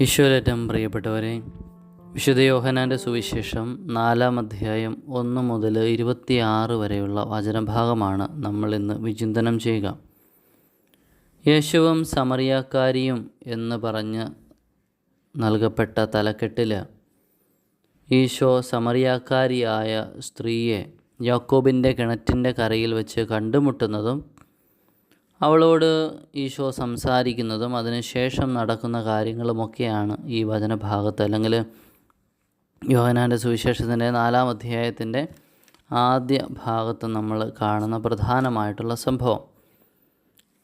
ഈശ്വരറ്റം പ്രിയപ്പെട്ടവരെ വിശുദ്ധ യോഹനാന്റെ സുവിശേഷം നാലാം അധ്യായം ഒന്ന് മുതൽ ഇരുപത്തിയാറ് വരെയുള്ള വചനഭാഗമാണ് നമ്മൾ ഇന്ന് വിചിന്തനം ചെയ്യുക. യേശുവും സമറിയാക്കാരിയും എന്ന് പറഞ്ഞ് നൽകപ്പെട്ട തലക്കെട്ടിൽ ഈശോ സമറിയാക്കാരിയായ സ്ത്രീയെ യാക്കോബിന്റെ കിണറ്റിന്റെ കരയിൽ വെച്ച് കണ്ടുമുട്ടുന്നതും അവളോട് ഈശോ സംസാരിക്കുന്നതും അതിനുശേഷം നടക്കുന്ന കാര്യങ്ങളുമൊക്കെയാണ് ഈ വചനഭാഗത്ത്. അല്ലെങ്കിൽ യോഹനാന്റെ സുവിശേഷത്തിന്റെ നാലാം അധ്യായത്തിന്റെ ആദ്യ ഭാഗത്ത് നമ്മൾ കാണുന്ന പ്രധാനമായിട്ടുള്ള സംഭവം.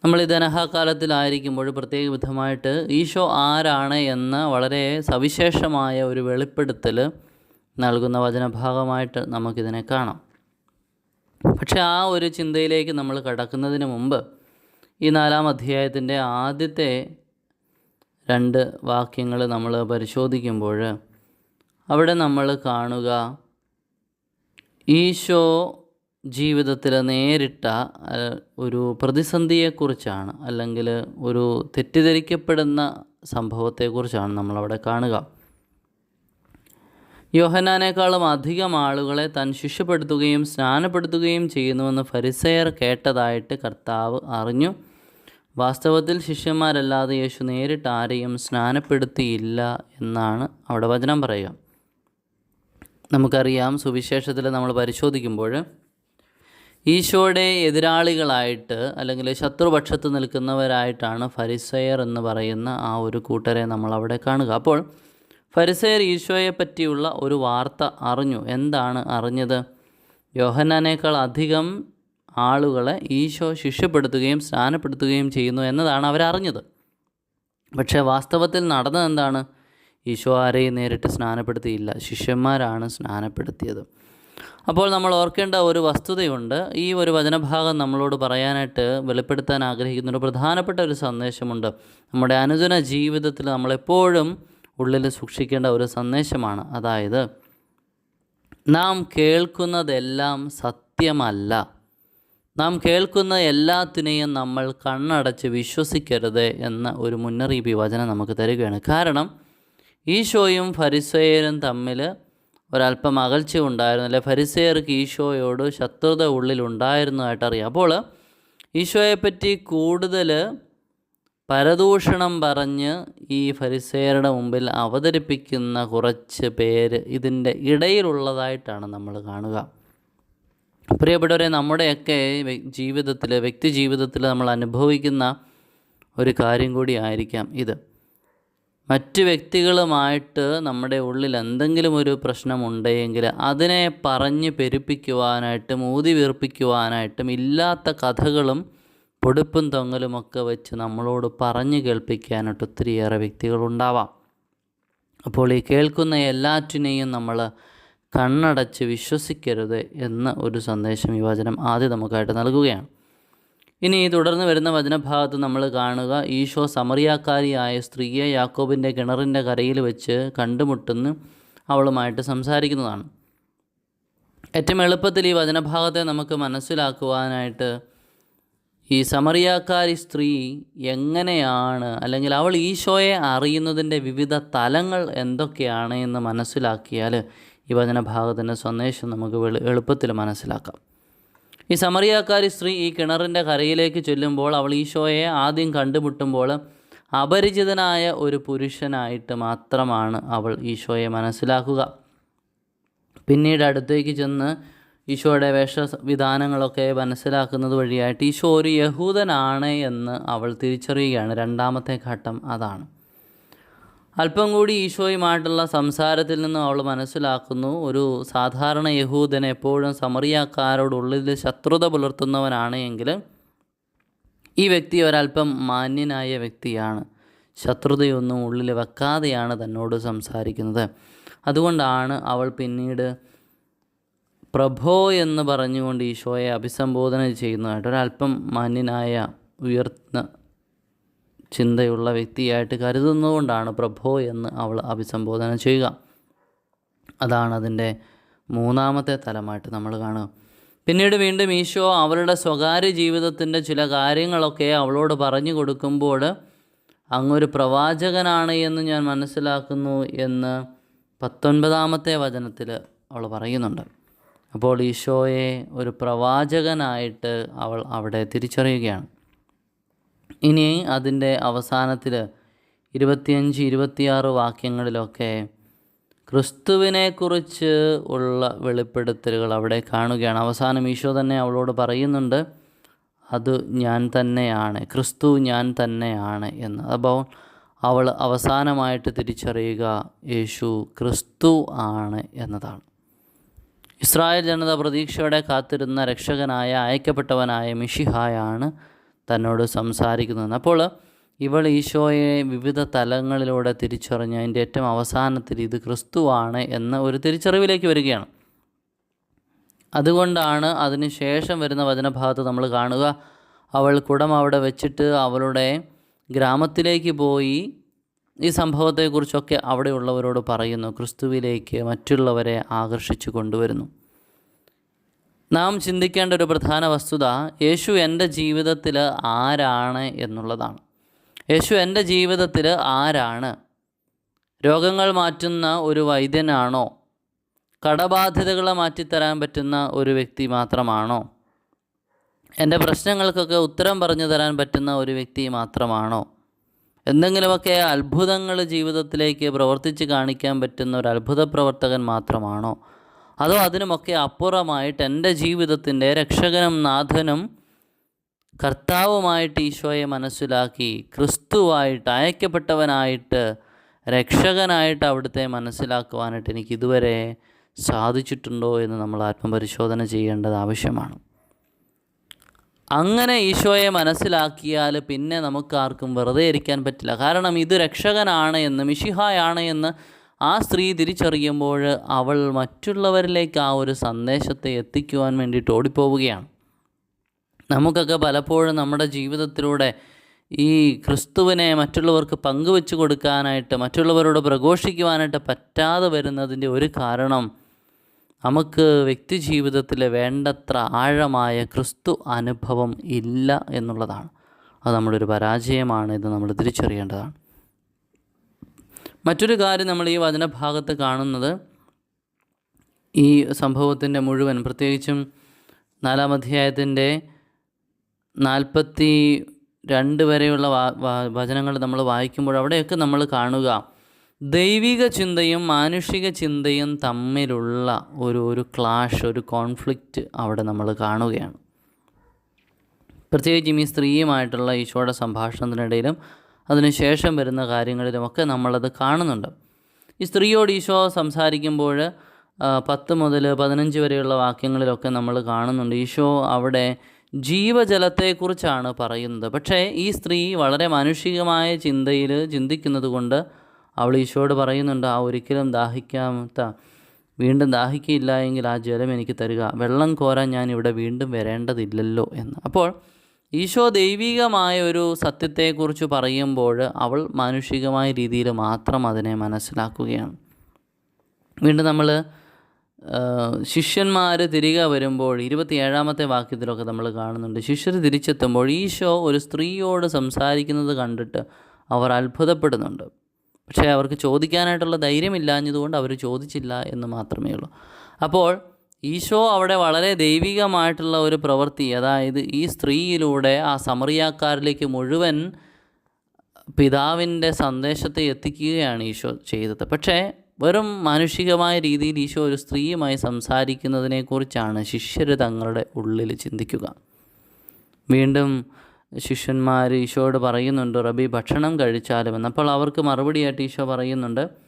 നമ്മൾ ഈ ധനഹാകാലത്തിലായിരിക്കുമ്പോൾ പ്രത്യേക വിധമായിട്ട് ഈശോ ആരാണ് എന്ന് വളരെ സവിശേഷമായ ഒരു വെളിപ്പെടുത്തൽ നൽകുന്ന വചനഭാഗമായിട്ട് നമുക്കിതിനെ കാണാം. പക്ഷേ ആ ഒരു ചിന്തയിലേക്ക് നമ്മൾ കടക്കുന്നതിന് മുമ്പ് ഈ നാലാം അധ്യായത്തിന്റെ ആദ്യത്തെ രണ്ട് വാക്യങ്ങൾ നമ്മൾ പരിശോധിക്കുമ്പോൾ അവിടെ നമ്മൾ കാണുക ഈശോ ജീവിതത്തിൽ നേരിട്ട ഒരു പ്രതിസന്ധിയെക്കുറിച്ചാണ് അല്ലെങ്കിൽ ഒരു തെറ്റിദ്ധരിക്കപ്പെടുന്ന സംഭവത്തെക്കുറിച്ചാണ് നമ്മളവിടെ കാണുക. യോഹനാനേക്കാളും അധികം ആളുകളെ താൻ ശിഷ്യപ്പെടുത്തുകയും സ്നാനപ്പെടുത്തുകയും ചെയ്യുന്നുവെന്ന് ഫരിസയർ കേട്ടതായിട്ട് കർത്താവ് അറിഞ്ഞു. വാസ്തവത്തിൽ ശിഷ്യന്മാരല്ലാതെ യേശു നേരിട്ട് ആരെയും സ്നാനപ്പെടുത്തിയില്ല എന്നാണ് അവിടെ വചനം പറയുക. നമുക്കറിയാം സുവിശേഷത്തിൽ നമ്മൾ പരിശോധിക്കുമ്പോൾ ഈശോയുടെ എതിരാളികളായിട്ട് അല്ലെങ്കിൽ ശത്രുപക്ഷത്ത് നിൽക്കുന്നവരായിട്ടാണ് ഫരിസയർ എന്ന് പറയുന്ന ആ ഒരു കൂട്ടരെ നമ്മൾ അവിടെ കാണുക. അപ്പോൾ ഫരിസയർ ഈശോയെ പറ്റിയുള്ള ഒരു വാർത്ത അറിഞ്ഞു. എന്താണ് അറിഞ്ഞത്? യോഹന്നാനേക്കാൾ അധികം ആളുകളെ ഈശോ ശിഷ്യപ്പെടുത്തുകയും സ്നാനപ്പെടുത്തുകയും ചെയ്യുന്നു എന്നതാണ് അവരറിഞ്ഞത്. പക്ഷേ വാസ്തവത്തിൽ നടന്നത് എന്താണ്? ഈശോ ആരെയും നേരിട്ട് സ്നാനപ്പെടുത്തിയില്ല. ശിഷ്യന്മാരാണ് സ്നാനപ്പെടുത്തിയത്. അപ്പോൾ നമ്മൾ ഓർക്കേണ്ട ഒരു വസ്തുതയുണ്ട്. ഈ ഒരു വചനഭാഗം നമ്മളോട് പറയാനായിട്ട് വെളിപ്പെടുത്താൻ ആഗ്രഹിക്കുന്ന ഒരു പ്രധാനപ്പെട്ട ഒരു സന്ദേശമുണ്ട്. നമ്മുടെ അനുദിന ജീവിതത്തിൽ നമ്മളെപ്പോഴും ഉള്ളിൽ സൂക്ഷിക്കേണ്ട ഒരു സന്ദേശമാണ്. അതായത് നാം കേൾക്കുന്നതെല്ലാം സത്യമല്ല. നാം കേൾക്കുന്ന എല്ലാത്തിനെയും നമ്മൾ കണ്ണടച്ച് വിശ്വസിക്കരുത് എന്ന ഒരു മുന്നറിയിപ്പ് വചനം നമുക്ക് തരികയാണ്. കാരണം ഈശോയും ഫരിസയരും തമ്മിൽ ഒരല്പം അകൽച്ച ഉണ്ടായിരുന്നു അല്ലെ ഫരിസയർക്ക് ഈശോയോട് ശത്രുത ഉള്ളിലുണ്ടായിരുന്നതായിട്ടറിയാം അപ്പോൾ ഈശോയെപ്പറ്റി കൂടുതൽ പരദൂഷണം പറഞ്ഞ് ഈ ഫരിസേരുടെ മുമ്പിൽ അവതരിപ്പിക്കുന്ന കുറച്ച് പേര് ഇതിന്റെ ഇടയിലുള്ളതായിട്ടാണ് നമ്മൾ കാണുക. പ്രിയപ്പെട്ടവരെ നമ്മുടെയൊക്കെ ജീവിതത്തിൽ വ്യക്തി ജീവിതത്തിൽ നമ്മൾ അനുഭവിക്കുന്ന ഒരു കാര്യം കൂടി ആയിരിക്കാം ഇത്. മറ്റ് വ്യക്തികളുമായിട്ട് നമ്മുടെ ഉള്ളിൽ എന്തെങ്കിലും ഒരു പ്രശ്നമുണ്ടെങ്കിൽ അതിനെ പറഞ്ഞ് പെരുപ്പിക്കുവാനായിട്ടും ഊതി വീർപ്പിക്കുവാനായിട്ടും ഇല്ലാത്ത കഥകളും പൊടുപ്പും തൊങ്ങലുമൊക്കെ വെച്ച് നമ്മളോട് പറഞ്ഞു കേൾപ്പിക്കാനായിട്ട് ഒത്തിരിയേറെ വ്യക്തികളുണ്ടാവാം അപ്പോൾ ഈ കേൾക്കുന്ന എല്ലാറ്റിനെയും നമ്മൾ കണ്ണടച്ച് വിശ്വസിക്കരുത് എന്ന ഒരു സന്ദേശം ഈ വചനം ആദ്യം നമുക്കായിട്ട് നൽകുകയാണ്. ഇനി തുടർന്ന് വരുന്ന വചനഭാഗത്ത് നമ്മൾ കാണുക ഈശോ സമറിയാക്കാരിയായ സ്ത്രീയെ യാക്കോബിന്റെ കിണറിന്റെ കരയിൽ വെച്ച് കണ്ടുമുട്ടുന്നു അവളുമായിട്ട് സംസാരിക്കുന്നതാണ്. ഏറ്റവും എളുപ്പത്തിൽ ഈ വചനഭാഗത്തെ നമുക്ക് മനസ്സിലാക്കുവാനായിട്ട് ഈ സമറിയാക്കാരി സ്ത്രീ എങ്ങനെയാണ് അല്ലെങ്കിൽ അവൾ ഈശോയെ അറിയുന്നതിന്റെ വിവിധ തലങ്ങൾ എന്തൊക്കെയാണ് എന്ന് മനസ്സിലാക്കിയാൽ ഈ വചനഭാഗത്തിന്റെ സന്ദേശം നമുക്ക് എളുപ്പത്തിൽ മനസ്സിലാക്കാം. ഈ സമറിയാക്കാരി സ്ത്രീ ഈ കിണറിന്റെ കരയിലേക്ക് ചൊല്ലുമ്പോൾ അവൾ ഈശോയെ ആദ്യം കണ്ടുമുട്ടുമ്പോൾ അപരിചിതനായ ഒരു പുരുഷനായിട്ട് മാത്രമാണ് അവൾ ഈശോയെ മനസ്സിലാക്കുക. പിന്നീട് അടുത്തേക്ക് ചെന്ന് ഈശോയുടെ വേഷവിധാനങ്ങളൊക്കെ മനസ്സിലാക്കുന്നത് വഴിയായിട്ട് ഈശോ ഒരു യഹൂദനാണ് എന്ന് അവൾ തിരിച്ചറിയുകയാണ്. രണ്ടാമത്തെ ഘട്ടം അതാണ്. അല്പം കൂടി ഈശോയുമായിട്ടുള്ള സംസാരത്തിൽ നിന്നും അവൾ മനസ്സിലാക്കുന്നു. ഒരു സാധാരണ യഹൂദൻ എപ്പോഴും സമറിയാക്കാരോടുള്ളിൽ ശത്രുത പുലർത്തുന്നവനാണ് എങ്കിൽ ഈ വ്യക്തി ഒരല്പം മാന്യനായ വ്യക്തിയാണ്. ശത്രുതയൊന്നും ഉള്ളിൽ വെക്കാതെയാണ് തന്നോട് സംസാരിക്കുന്നത്. അതുകൊണ്ടാണ് അവൾ പിന്നീട് പ്രഭോ എന്ന് പറഞ്ഞുകൊണ്ട് ഈശോയെ അഭിസംബോധന ചെയ്യുന്നതായിട്ട് ഒരല്പം മാന്യനായ ഉയർന്ന ചിന്തയുള്ള വ്യക്തിയായിട്ട് കരുതുന്നതുകൊണ്ടാണ് പ്രഭോ എന്ന് അവൾ അഭിസംബോധന ചെയ്യുക. അതാണ് അതിന്റെ മൂന്നാമത്തെ തലമായിട്ട് നമ്മൾ കാണുക. പിന്നീട് വീണ്ടും ഈശോ അവളുടെ സ്വകാര്യ ജീവിതത്തിന്റെ ചില കാര്യങ്ങളൊക്കെ അവളോട് പറഞ്ഞു കൊടുക്കുമ്പോൾ അങ്ങൊരു പ്രവാചകനാണ് എന്ന് ഞാൻ മനസ്സിലാക്കുന്നു എന്ന് പത്തൊൻപതാമത്തെ വചനത്തിൽ അവൾ പറയുന്നുണ്ട്. അപ്പോൾ ഈശോയെ ഒരു പ്രവാചകനായിട്ട് അവൾ അവിടെ തിരിച്ചറിയുകയാണ്. ഇനി അതിന്റെ അവസാനത്തിൽ ഇരുപത്തിയഞ്ച് ഇരുപത്തിയാറ് വാക്യങ്ങളിലൊക്കെ ക്രിസ്തുവിനെക്കുറിച്ച് ഉള്ള വെളിപ്പെടുത്തലുകൾ അവിടെ കാണുകയാണ്. അവസാനം ഈശോ തന്നെ അവളോട് പറയുന്നുണ്ട് അത് ഞാൻ തന്നെയാണ് ക്രിസ്തു ഞാൻ തന്നെയാണ് എന്ന്. അപ്പോൾ അവൾ അവസാനമായിട്ട് തിരിച്ചറിയുക യേശു ക്രിസ്തു ആണ് എന്നതാണ്. ഇസ്രായേൽ ജനത പ്രതീക്ഷയോടെ കാത്തിരുന്ന രക്ഷകനായ അയക്കപ്പെട്ടവനായ മിഷിഹായാണ് തന്നോട് സംസാരിക്കുന്നത്. അപ്പോൾ ഇവൾ ഈശോയെ വിവിധ തലങ്ങളിലൂടെ തിരിച്ചറിഞ്ഞ് അതിന്റെ ഏറ്റവും അവസാനത്തിൽ ഇത് ക്രിസ്തുവാണ് എന്ന ഒരു തിരിച്ചറിവിലേക്ക് വരികയാണ്. അതുകൊണ്ടാണ് അതിനുശേഷം വരുന്ന വചനഭാഗത്ത് നമ്മൾ കാണുക അവൾ കുടം അവിടെ വെച്ചിട്ട് അവളുടെ ഗ്രാമത്തിലേക്ക് പോയി ഈ സംഭവത്തെക്കുറിച്ചൊക്കെ അവിടെയുള്ളവരോട് പറയുന്നു ക്രിസ്തുവിലേക്ക് മറ്റുള്ളവരെ ആകർഷിച്ചു കൊണ്ടുവരുന്നു. നാം ചിന്തിക്കേണ്ട ഒരു പ്രധാന വസ്തുത യേശു എന്റെ ജീവിതത്തിൽ ആരാണ് എന്നുള്ളതാണ്. യേശു എന്റെ ജീവിതത്തിൽ ആരാണ്? രോഗങ്ങൾ മാറ്റുന്ന ഒരു വൈദ്യനാണോ? കടബാധ്യതകളെ മാറ്റിത്തരാൻ പറ്റുന്ന ഒരു വ്യക്തി മാത്രമാണോ? എന്റെ പ്രശ്നങ്ങൾക്കൊക്കെ ഉത്തരം പറഞ്ഞു തരാൻ പറ്റുന്ന ഒരു വ്യക്തി മാത്രമാണോ? എന്തെങ്കിലുമൊക്കെ അത്ഭുതങ്ങൾ ജീവിതത്തിലേക്ക് പ്രവർത്തിച്ച് കാണിക്കാൻ പറ്റുന്ന ഒരു അത്ഭുത പ്രവർത്തകൻ മാത്രമാണോ? അതോ അതിനുമൊക്കെ അപ്പുറമായിട്ട് എന്റെ ജീവിതത്തിന്റെ രക്ഷകനും നാഥനും കർത്താവുമായിട്ട് ഈശോയെ മനസ്സിലാക്കി ക്രിസ്തുവായിട്ട് അയക്കപ്പെട്ടവനായിട്ട് രക്ഷകനായിട്ട് അവിടുത്തെ മനസ്സിലാക്കുവാനായിട്ട് എനിക്ക് ഇതുവരെ സാധിച്ചിട്ടുണ്ടോ എന്ന് നമ്മൾ ആത്മപരിശോധന ചെയ്യേണ്ടത് ആവശ്യമാണ്. അങ്ങനെ ഈശോയെ മനസ്സിലാക്കിയാൽ പിന്നെ നമുക്കാർക്കും വെറുതെ ഇരിക്കാൻ പറ്റില്ല. കാരണം ഇത് രക്ഷകനാണ് എന്ന് മിഷിഹായാണ് എന്ന് ആ സ്ത്രീ തിരിച്ചറിയുമ്പോൾ അവൾ മറ്റുള്ളവരിലേക്ക് ആ ഒരു സന്ദേശത്തെ എത്തിക്കുവാൻ വേണ്ടിയിട്ട് ഓടിപ്പോവുകയാണ്. നമുക്കൊക്കെ പലപ്പോഴും നമ്മുടെ ജീവിതത്തിലൂടെ ഈ ക്രിസ്തുവിനെ മറ്റുള്ളവർക്ക് പങ്കുവെച്ച് കൊടുക്കാനായിട്ട് മറ്റുള്ളവരോട് പ്രഘോഷിക്കുവാനായിട്ട് പറ്റാതെ വരുന്നതിന്റെ ഒരു കാരണം നമുക്ക് വ്യക്തി ജീവിതത്തിൽ വേണ്ടത്ര ആഴമായ ക്രിസ്തു അനുഭവം ഇല്ല എന്നുള്ളതാണ്. അത് നമ്മുടെ ഒരു പരാജയമാണ് ഇത് നമ്മൾ തിരിച്ചറിയേണ്ടതാണ്. മറ്റൊരു കാര്യം നമ്മൾ ഈ വചനഭാഗത്ത് കാണുന്നത് ഈ സംഭവത്തിന്റെ മുഴുവൻ പ്രത്യേകിച്ചും നാലാം അധ്യായത്തിന്റെ നാൽപ്പത്തി രണ്ട് വരെയുള്ള വചനങ്ങൾ നമ്മൾ വായിക്കുമ്പോൾ അവിടെയൊക്കെ നമ്മൾ കാണുക. ദൈവിക ചിന്തയും മാനുഷിക ചിന്തയും തമ്മിലുള്ള ഒരു ഒരു ക്ലാഷ് ഒരു കോൺഫ്ലിക്റ്റ് അവിടെ നമ്മൾ കാണുകയാണ്. പ്രത്യേകിച്ചും ഈ സ്ത്രീയുമായിട്ടുള്ള ഈശോയുടെ സംഭാഷണത്തിനിടയിലും അതിനുശേഷം വരുന്ന കാര്യങ്ങളിലുമൊക്കെ നമ്മളത് കാണുന്നുണ്ട്. ഈ സ്ത്രീയോട് ഈശോ സംസാരിക്കുമ്പോൾ പത്ത് മുതൽ പതിനഞ്ച് വരെയുള്ള വാക്യങ്ങളിലൊക്കെ നമ്മൾ കാണുന്നുണ്ട്. ഈശോ അവിടെ ജീവജലത്തെക്കുറിച്ചാണ് പറയുന്നത്. പക്ഷേ ഈ സ്ത്രീ വളരെ മാനുഷികമായ ചിന്തയിൽ ചിന്തിക്കുന്നത് കൊണ്ട് അവൾ ഈശോയോട് പറയുന്നുണ്ട് ആ ഒരിക്കലും ദാഹിക്കാത്ത വീണ്ടും ദാഹിക്കില്ല എങ്കിൽ ആ ജലം എനിക്ക് തരിക. വെള്ളം കോരാൻ ഞാൻ ഇവിടെ വീണ്ടും വരേണ്ടതില്ലല്ലോ എന്ന്. അപ്പോൾ ഈശോ ദൈവികമായ ഒരു സത്യത്തെക്കുറിച്ച് പറയുമ്പോൾ അവൾ മാനുഷികമായ രീതിയിൽ മാത്രം അതിനെ മനസ്സിലാക്കുകയാണ്. വീണ്ടും നമ്മൾ ശിഷ്യന്മാർ തിരികെ വരുമ്പോൾ ഇരുപത്തിയേഴാമത്തെ വാക്യത്തിലൊക്കെ നമ്മൾ കാണുന്നുണ്ട്. ശിഷ്യർ തിരിച്ചെത്തുമ്പോൾ ഈശോ ഒരു സ്ത്രീയോട് സംസാരിക്കുന്നത് കണ്ടിട്ട് അവർ അത്ഭുതപ്പെടുന്നുണ്ട്. പക്ഷേ അവർക്ക് ചോദിക്കാനായിട്ടുള്ള ധൈര്യമില്ലാഞ്ഞതുകൊണ്ട് അവർ ചോദിച്ചില്ല എന്ന് മാത്രമേ ഉള്ളൂ. അപ്പോൾ ഈശോ അവിടെ വളരെ ദൈവികമായിട്ടുള്ള ഒരു പ്രവൃത്തി അതായത് ഈ സ്ത്രീയിലൂടെ ആ സമറിയാക്കാരിലേക്ക് മുഴുവൻ പിതാവിന്റെ സന്ദേശത്തെ എത്തിക്കുകയാണ് ഈശോ ചെയ്തത്. പക്ഷേ വെറും മാനുഷികമായ രീതിയിൽ ഈശോ ഒരു സ്ത്രീയുമായി സംസാരിക്കുന്നതിനെക്കുറിച്ചാണ് ശിഷ്യർ തങ്ങളുടെ ഉള്ളിൽ ചിന്തിക്കുക. വീണ്ടും ശിഷ്യന്മാർ ഈശോയോട് പറയുന്നുണ്ട് റബി ഭക്ഷണം കഴിച്ചാലും എന്നപ്പോൾ അവർക്ക് മറുപടിയായിട്ട് ഈശോ പറയുന്നുണ്ട്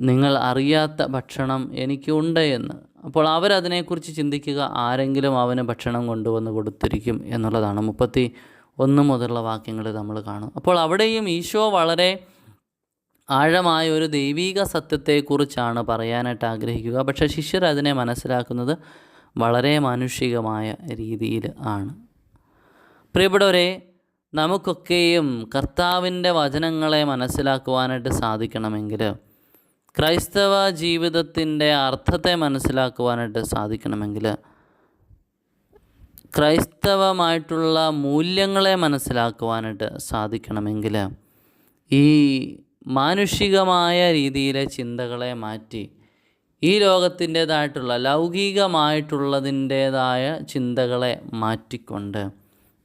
നിങ്ങൾ അറിയാത്ത ഭക്ഷണം എനിക്കുണ്ട് എന്ന്. അപ്പോൾ അവരതിനെക്കുറിച്ച് ചിന്തിക്കുക ആരെങ്കിലും അവന് ഭക്ഷണം കൊണ്ടുവന്ന് കൊടുത്തിരിക്കും എന്നുള്ളതാണ്. മുപ്പത്തി ഒന്ന് മുതലുള്ള വാക്യങ്ങൾ നമ്മൾ കാണും. അപ്പോൾ അവിടെയും ഈശോ വളരെ ആഴമായ ഒരു ദൈവീക സത്യത്തെക്കുറിച്ചാണ് പറയാനായിട്ട് ആഗ്രഹിക്കുക. പക്ഷേ ശിഷ്യർ അതിനെ മനസ്സിലാക്കുന്നത് വളരെ മാനുഷികമായ രീതിയിൽ ആണ്. പ്രിയപ്പെട്ടവരെ നമുക്കൊക്കെയും കർത്താവിന്റെ വചനങ്ങളെ മനസ്സിലാക്കുവാനായിട്ട് സാധിക്കണമെങ്കിൽ ക്രൈസ്തവ ജീവിതത്തിന്റെ അർത്ഥത്തെ മനസ്സിലാക്കുവാനായിട്ട് സാധിക്കണമെങ്കിൽ ക്രൈസ്തവമായിട്ടുള്ള മൂല്യങ്ങളെ മനസ്സിലാക്കുവാനായിട്ട് സാധിക്കണമെങ്കിൽ ഈ മാനുഷികമായ രീതിയിലെ ചിന്തകളെ മാറ്റി ഈ ലോകത്തിന്റേതായിട്ടുള്ള ലൗകികമായിട്ടുള്ളതിന്റേതായ ചിന്തകളെ മാറ്റിക്കൊണ്ട്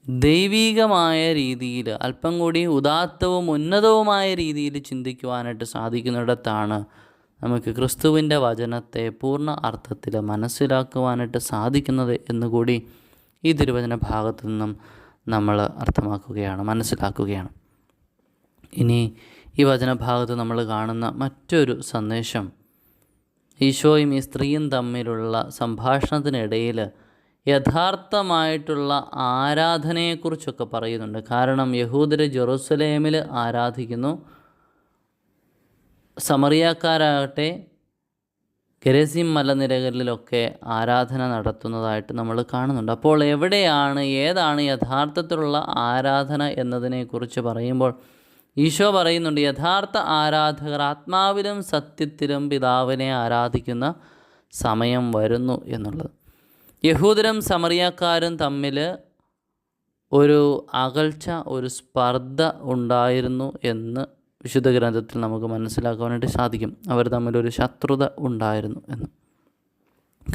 ദൈവീകമായ രീതിയിൽ അല്പം കൂടി ഉദാത്തവും ഉന്നതവുമായ രീതിയിൽ ചിന്തിക്കുവാനായിട്ട് സാധിക്കുന്നിടത്താണ് നമുക്ക് ക്രിസ്തുവിന്റെ വചനത്തെ പൂർണ അർത്ഥത്തിൽ മനസ്സിലാക്കുവാനായിട്ട് സാധിക്കുന്നത് എന്നുകൂടി ഈ തിരുവചന ഭാഗത്തു നിന്നും നമ്മൾ അർത്ഥമാക്കുകയാണ് മനസ്സിലാക്കുകയാണ്. ഇനി ഈ വചനഭാഗത്ത് നമ്മൾ കാണുന്ന മറ്റൊരു സന്ദേശം ഈശോയും ഈ സ്ത്രീയും തമ്മിലുള്ള സംഭാഷണത്തിനിടയിൽ യഥാർത്ഥമായിട്ടുള്ള ആരാധനയെക്കുറിച്ചൊക്കെ പറയുന്നുണ്ട്. കാരണം യഹൂദർ ജെറുസലേമിൽ ആരാധിക്കുന്നു. സമറിയാക്കാരാകട്ടെ ഗരസിം മലനിരകളിലൊക്കെ ആരാധന നടത്തുന്നതായിട്ട് നമ്മൾ കാണുന്നുണ്ട്. അപ്പോൾ എവിടെയാണ് ഏതാണ് യഥാർത്ഥത്തിലുള്ള ആരാധന എന്നതിനെക്കുറിച്ച് പറയുമ്പോൾ ഈശോ പറയുന്നുണ്ട് യഥാർത്ഥ ആരാധകർ ആത്മാവിലും സത്യത്തിലും പിതാവിനെ ആരാധിക്കുന്ന സമയം വരുന്നു എന്നുള്ളത്. യഹൂദരും സമറിയാക്കാരും തമ്മിൽ ഒരു അകൽച്ച ഒരു സ്പർദ്ധ ഉണ്ടായിരുന്നു എന്ന് വിശുദ്ധ ഗ്രന്ഥത്തിൽ നമുക്ക് മനസ്സിലാക്കുവാനായിട്ട് സാധിക്കും. അവർ തമ്മിലൊരു ശത്രുത ഉണ്ടായിരുന്നു എന്ന്.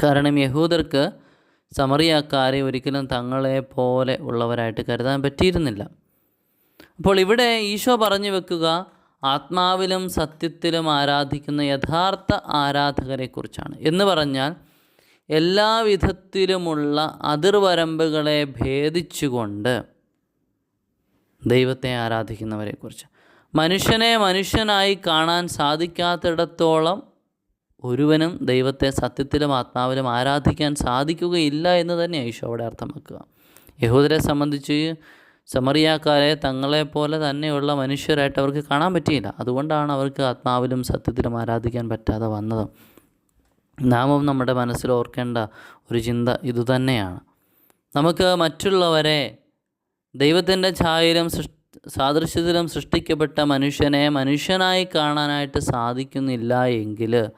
കാരണം യഹൂദർക്ക് സമറിയാക്കാരെ ഒരിക്കലും തങ്ങളെ പോലെ ഉള്ളവരായിട്ട് കരുതാൻ പറ്റിയിരുന്നില്ല. അപ്പോൾ ഇവിടെ ഈശോ പറഞ്ഞു വെക്കുക ആത്മാവിലും സത്യത്തിലും ആരാധിക്കുന്ന യഥാർത്ഥ ആരാധകരെക്കുറിച്ചാണ്. എന്ന് പറഞ്ഞാൽ എല്ലാ വിധത്തിലുമുള്ള അതിർവരമ്പുകളെ ഭേദിച്ചുകൊണ്ട് ദൈവത്തെ ആരാധിക്കുന്നവരെക്കുറിച്ച്. മനുഷ്യനെ മനുഷ്യനായി കാണാൻ സാധിക്കാത്തിടത്തോളം ഒരുവനും ദൈവത്തെ സത്യത്തിലും ആത്മാവിലും ആരാധിക്കാൻ സാധിക്കുകയില്ല എന്ന് തന്നെ ഈശോ അവിടെ അർത്ഥമാക്കുക യഹൂദരെ സംബന്ധിച്ച് സമറിയാക്കാരെ തങ്ങളെപ്പോലെ തന്നെയുള്ള മനുഷ്യരായിട്ട് അവർക്ക് കാണാൻ പറ്റിയില്ല. അതുകൊണ്ടാണ് അവർക്ക് ആത്മാവിലും സത്യത്തിലും ആരാധിക്കാൻ പറ്റാതെ വന്നത്. നാമും നമ്മുടെ മനസ്സിൽ ഓർക്കേണ്ട ഒരു ചിന്ത ഇതുതന്നെയാണ്. നമുക്ക് മറ്റുള്ളവരെ ദൈവത്തിന്റെ ഛായയിലും സൃഷ്ടി സാദൃശ്യത്തിലും സൃഷ്ടിക്കപ്പെട്ട മനുഷ്യനെ മനുഷ്യനായി കാണാനായിട്ട് സാധിക്കുന്നില്ല എങ്കിൽ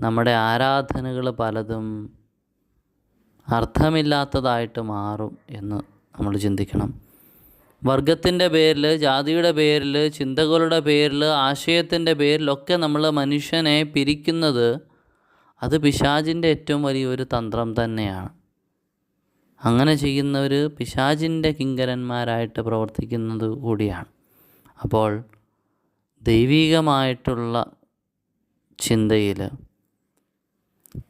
നമ്മുടെ ആരാധനകൾ പലതും അർത്ഥമില്ലാത്തതായിട്ട് മാറും എന്ന് നമ്മൾ ചിന്തിക്കണം. വർഗത്തിന്റെ പേരിൽ ജാതിയുടെ പേരിൽ ചിന്തകളുടെ പേരിൽ ആശയത്തിന്റെ പേരിലൊക്കെ നമ്മൾ മനുഷ്യനെ പിരിക്കുന്നത് അത് പിശാചിന്റെ ഏറ്റവും വലിയൊരു തന്ത്രം തന്നെയാണ്. അങ്ങനെ ചെയ്യുന്നവർ പിശാചിന്റെ കിങ്കരന്മാരായിട്ട് പ്രവർത്തിക്കുന്നത് കൂടിയാണ്. അപ്പോൾ ദൈവികമായിട്ടുള്ള ചിന്തയിൽ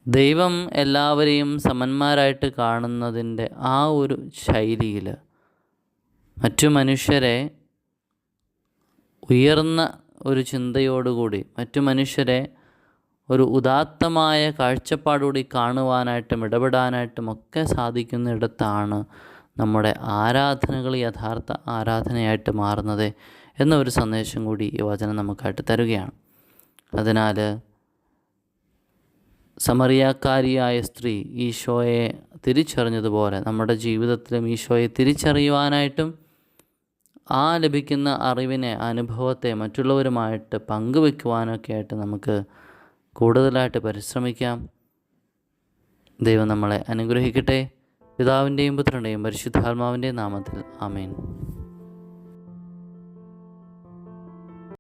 ദൈവം എല്ലാവരെയും സമന്മാരായിട്ട് കാണുന്നതിന്റെ ആ ഒരു ശൈലിയിൽ മറ്റു മനുഷ്യരെ ഉയർന്ന ഒരു ചിന്തയോടുകൂടി മറ്റു മനുഷ്യരെ ഒരു ഉദാത്തമായ കാഴ്ചപ്പാടുകൂടി കാണുവാനായിട്ടും ഇടപെടാനായിട്ടും ഒക്കെ സാധിക്കുന്നിടത്താണ് നമ്മുടെ ആരാധനകൾ യഥാർത്ഥ ആരാധനയായിട്ട് മാറുന്നത് എന്നൊരു സന്ദേശം കൂടി ഈ വചനം നമുക്കായിട്ട് തരുകയാണ്. അതിനാൽ സമറിയാക്കാരിയായ സ്ത്രീ ഈശോയെ തിരിച്ചറിഞ്ഞതുപോലെ നമ്മുടെ ജീവിതത്തിലും ഈശോയെ തിരിച്ചറിയുവാനായിട്ടും ആ ലഭിക്കുന്ന അറിവിനെ അനുഭവത്തെ മറ്റുള്ളവരുമായിട്ട് പങ്കുവെക്കുവാനൊക്കെ ആയിട്ട് നമുക്ക് കൂടുതലായിട്ട് പരിശ്രമിക്കാം. ദൈവം നമ്മളെ അനുഗ്രഹിക്കട്ടെ. പിതാവിന്റെയും പുത്രന്റെയും പരിശുദ്ധാത്മാവിന്റെയും നാമത്തിൽ. ആമേൻ.